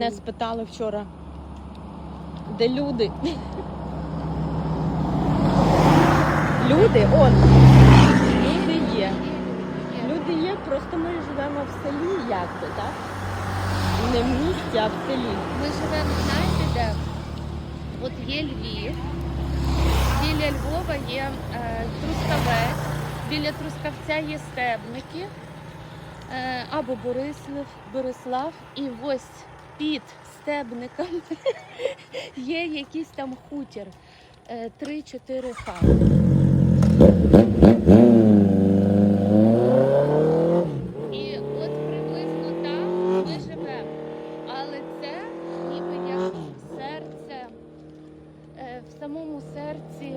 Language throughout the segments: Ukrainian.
Мене спитали вчора, де люди. Люди, он. Люди є. Люди є, просто ми живемо в селі, якби, так? Не в місті, а в селі. Ми живемо, знаєте, де? От є Львів, біля Львова є е, Трускавець, біля Трускавця є Стебники е, або Борислав, Борислав. І ось під Стебниками є якийсь там хутір. е, Три-чотири хати. І от приблизно там ми живемо. Але це ніби як серце, е, в самому серці.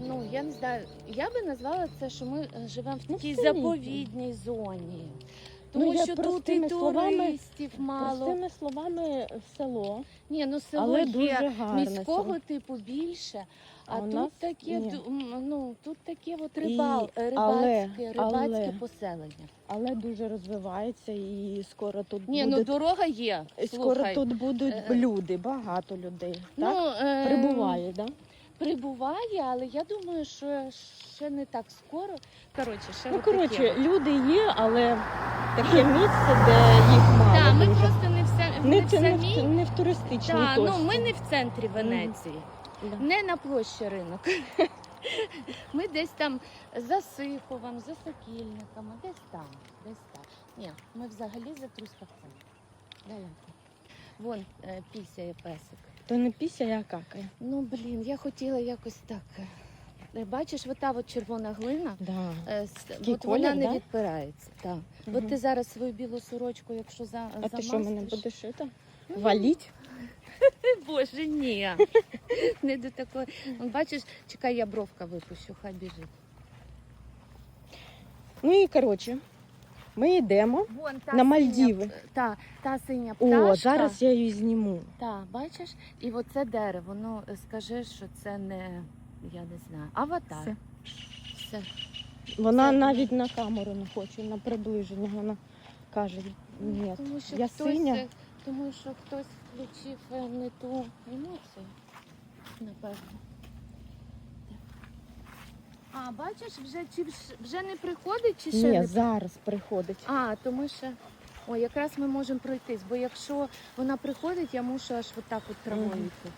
Ну, я не знаю, я би назвала це, що ми е, живемо в Ну, такій заповідній зоні. Тому Ну, що тут і туристів мало. Простими словами, село, Ні, ну село але є дуже гарне. міського село. типу більше. А, А тут нас таке, ні. ну тут таке от І- рибал, але- рибацьке, рибацьке але- поселення. Але дуже розвивається і скоро тут Ні, буде. ну дорога є. Скоро слухай. тут будуть люди, багато людей. Так? Ну, е, Прибуває, так? Прибуває, але я думаю, що ще не так скоро. Коротше, ще Ну, коротше, люди є, але таке місце, де їх мало. Так, ми дуже. просто не в, се- не, не в це не, в, не в туристичній Та, ну, ми не в центрі Венеції, Да. не на площі ринок. Ми десь там за Сиховом, за Сокільниками, десь там, десь там. Ні, ми взагалі за Трускавцем. Далеко. Вон е, пісяє песик. То не піся, а какає. Ну, блін, я хотіла якось так. е, Бачиш, ота от червона глина, Да. е, с- Такий от вона колір, не да? відпирається. Так. Мгм. От ти зараз свою білу сорочку, якщо за А ти що мене замастиш- будеш это? Ну, Валіть? Боже, ні. Не до такої. Он, бачиш, чекай, я бровка випущу, хай біжить. Ну і коротше, ми йдемо. Вон, та На Мальдіви. Та, та синя О, зараз я її зніму. Та, бачиш? І оце дерево, ну скажи, що це не, я не знаю, аватар. Все. Все. Вона Це навіть на камеру не хоче, на приближення. Вона каже, ні. Тому що я хтось, синя. Тому що хтось включив е, не ту емоцію, напевно. А, бачиш, вже чи вж- вже не приходить, чи ще Ні, не зараз приходить. А, то ми ще. О, якраз ми можемо пройтись, бо якщо вона приходить, я мушу аж отак от травою Мгм. йти.